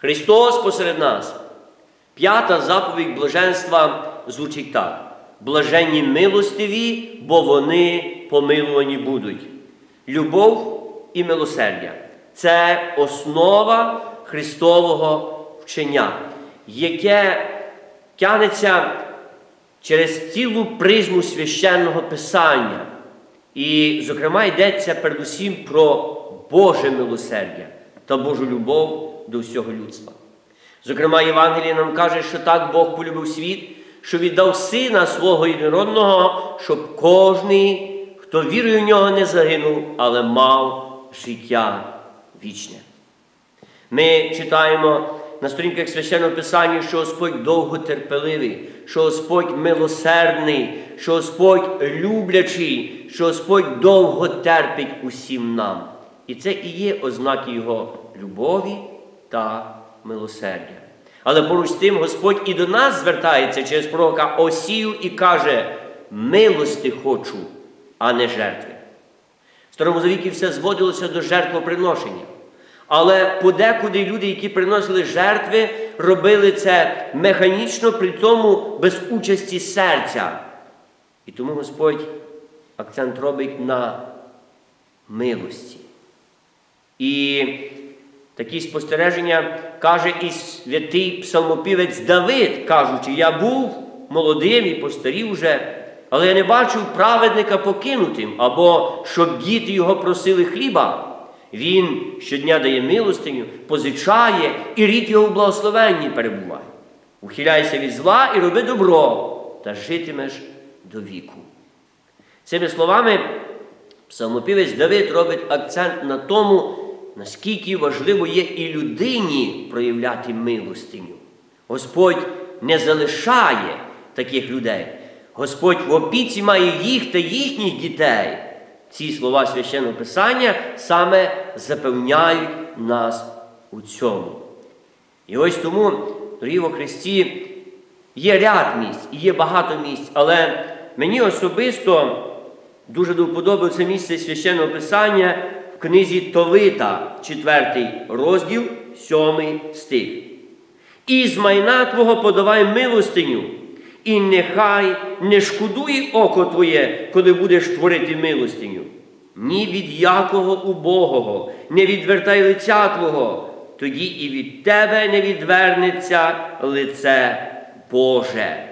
Христос посеред нас. П'ята заповідь блаженства звучить так: блаженні милостиві, бо вони помилувані будуть. Любов і милосердя це основа Христового вчення, яке тягнеться через цілу призму священного Писання. І, зокрема, йдеться передусім про Боже милосердя та Божу любов до всього людства. Зокрема, Євангеліє нам каже, що так Бог полюбив світ, що віддав Сина свого єдинородного, щоб кожний, хто вірує в нього, не загинув, але мав життя вічне. Ми читаємо на сторінках священного Писання, що Господь довготерпеливий, що Господь милосердний, що Господь люблячий, що Господь довго терпить усім нам. І це і є ознаки Його любові та милосердя. Але поруч з тим Господь і до нас звертається через пророка Осію і каже: милости хочу, а не жертви. В Старому Завіті все зводилося до жертвоприношення. Але подекуди люди, які приносили жертви, робили це механічно, при тому без участі серця. І тому Господь акцент робить на милості. І такі спостереження каже і святий псалмопівець Давид, кажучи, я був молодим і постарів уже, але я не бачив праведника покинутим, або щоб діти його просили хліба. Він щодня дає милостиню, позичає, і рід його в благословенні перебуває. Ухиляйся від зла і роби добро, та житимеш до віку. Цими словами, псалмопівець Давид робить акцент на тому, наскільки важливо є і людині проявляти милостиню. Господь не залишає таких людей. Господь в опіці має їх та їхніх дітей. Ці слова священного Писання саме запевняють нас у цьому. І ось тому, дорогі во Христі, є ряд місць і є багато місць, але мені особисто дуже до вподоби це місце священного Писання книзі Товита, 4 розділ, 7 стих. І з майна Твого подавай милостиню, і нехай не шкодує око Твоє, коли будеш творити милостиню. Ні від якого убогого, не відвертай лиця Твого, тоді і від Тебе не відвернеться лице Боже.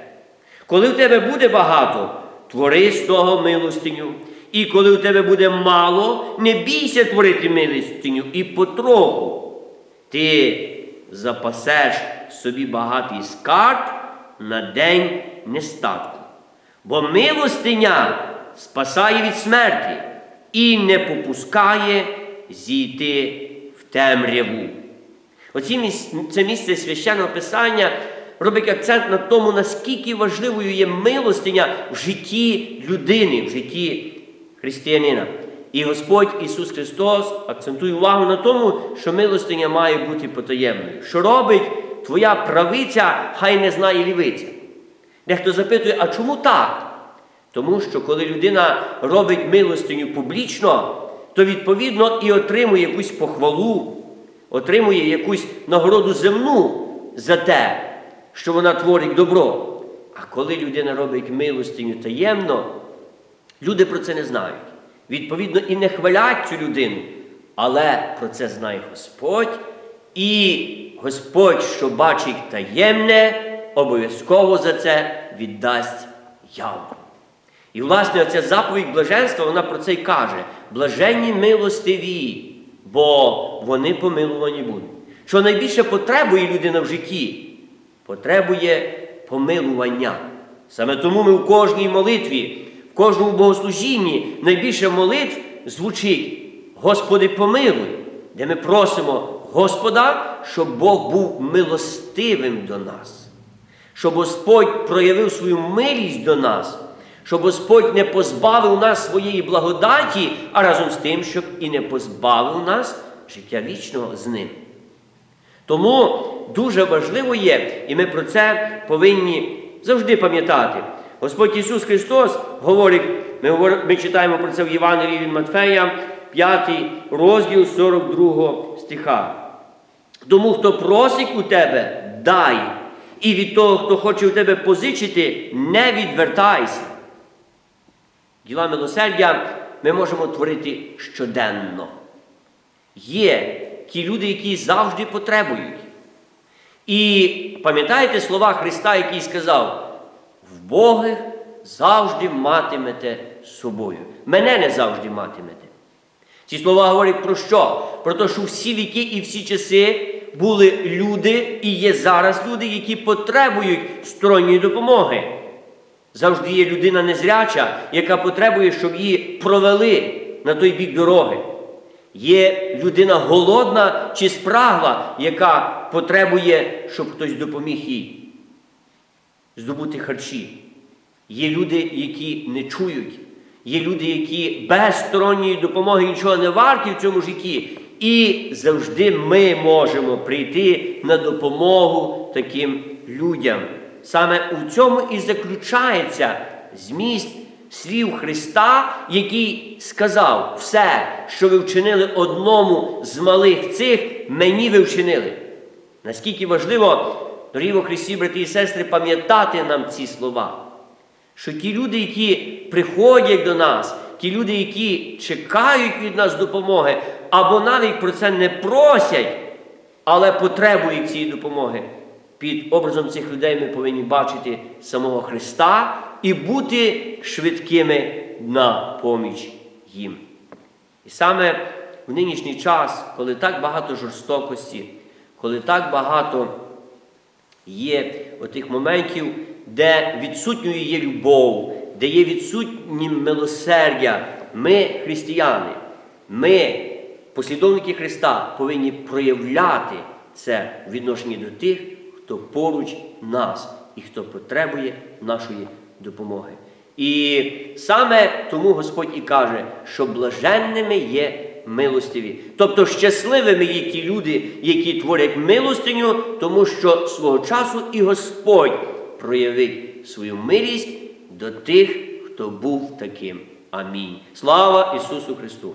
Коли в тебе буде багато, твори з того милостиню. І коли у тебе буде мало, не бійся творити милостиню і потроху. Ти запасеш собі багатий скарб на день нестатку. Бо милостиня спасає від смерті і не попускає зійти в темряву. Оці це місце священного Писання робить акцент на тому, наскільки важливою є милостиня в житті людини, в житті християнина. І Господь Ісус Христос акцентує увагу на тому, що милостиня має бути потаємною. Що робить твоя правиця, хай не знає лівиця. Дехто запитує, а чому так? Тому що коли людина робить милостиню публічно, то відповідно і отримує якусь похвалу, отримує якусь нагороду земну за те, що вона творить добро. А коли людина робить милостиню таємно, люди про це не знають. Відповідно, і не хвалять цю людину. Але про це знає Господь, і Господь, що бачить таємне, обов'язково за це віддасть явно. І, власне, оця заповідь блаженства, вона про це й каже: блаженні милостиві, бо вони помилувані будуть. Що найбільше потребує людина в житті? Потребує помилування. Саме тому ми в кожній молитві, кожному богослужінні найбільше молитв звучить Господи, помилуй, де ми просимо Господа, щоб Бог був милостивим до нас, щоб Господь проявив свою милість до нас, щоб Господь не позбавив нас своєї благодаті, а разом з тим, щоб і не позбавив нас життя вічного з ним. Тому дуже важливо є, і ми про це повинні завжди пам'ятати. Господь Ісус Христос говорить, ми, ми читаємо про це в Євангелії від Матфея, 5 розділ 42 стиха. Тому, хто просить у тебе, дай. І від того, хто хоче у тебе позичити, не відвертайся. Діла милосердя ми можемо творити щоденно. Є ті люди, які завжди потребують. І пам'ятаєте слова Христа, який сказав: в Богих завжди матимете з собою. Мене не завжди матимете. Ці слова говорять про що? Про те, що всі віки і всі часи були люди, і є зараз люди, які потребують сторонньої допомоги. Завжди є людина незряча, яка потребує, щоб її провели на той бік дороги. Є людина голодна чи спрагла, яка потребує, щоб хтось допоміг їй здобути харчі. Є люди, які не чують, є люди, які без сторонньої допомоги нічого не варті в цьому житті. І завжди ми можемо прийти на допомогу таким людям. Саме у цьому і заключається зміст слів Христа, який сказав: все, що ви вчинили одному з малих цих, мені ви вчинили. Наскільки важливо, дорогі Христі, брати і сестри, пам'ятати нам ці слова. Що ті люди, які приходять до нас, ті люди, які чекають від нас допомоги, або навіть про це не просять, але потребують цієї допомоги. Під образом цих людей ми повинні бачити самого Христа і бути швидкими на поміч їм. І саме в нинішній час, коли так багато жорстокості, коли так багато є отих моментів, де відсутньою є любов, де є відсутнім милосердя, ми, християни, ми, послідовники Христа, повинні проявляти це в відношенні до тих, хто поруч нас і хто потребує нашої допомоги. І саме тому Господь і каже, що блаженними є милостиві. Тобто щасливими є ті люди, які творять милостиню, тому що свого часу і Господь проявить свою милість до тих, хто був таким. Амінь. Слава Ісусу Христу!